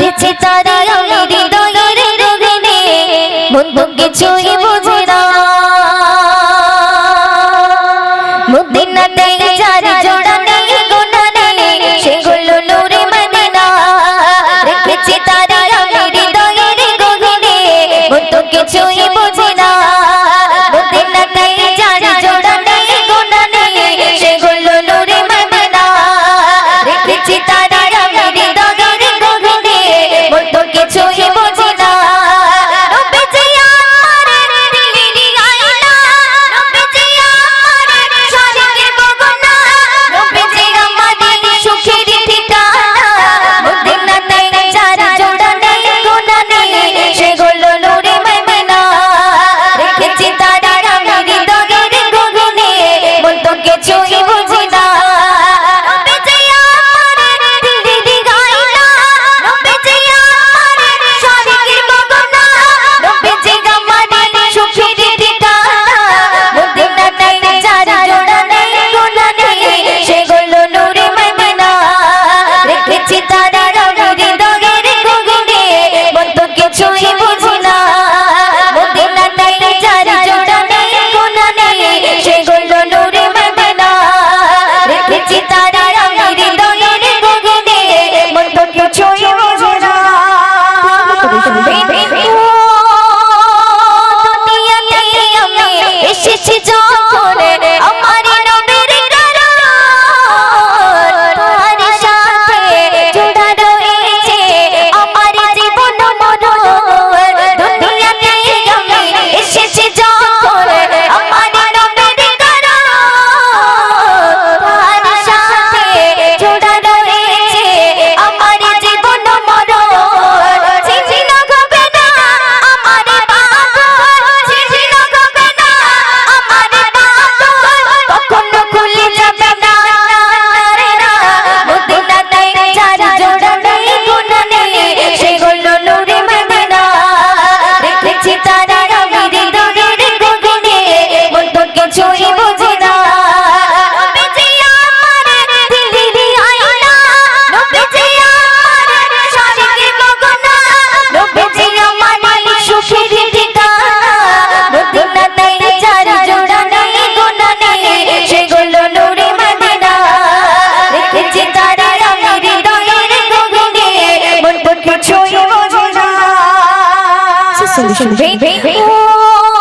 রেখেছি তারা আমার হৃদয়ের গভীরে বন্ধু কিছুই বুঝে না। মদিনাতে যারা 就是陪陪陪我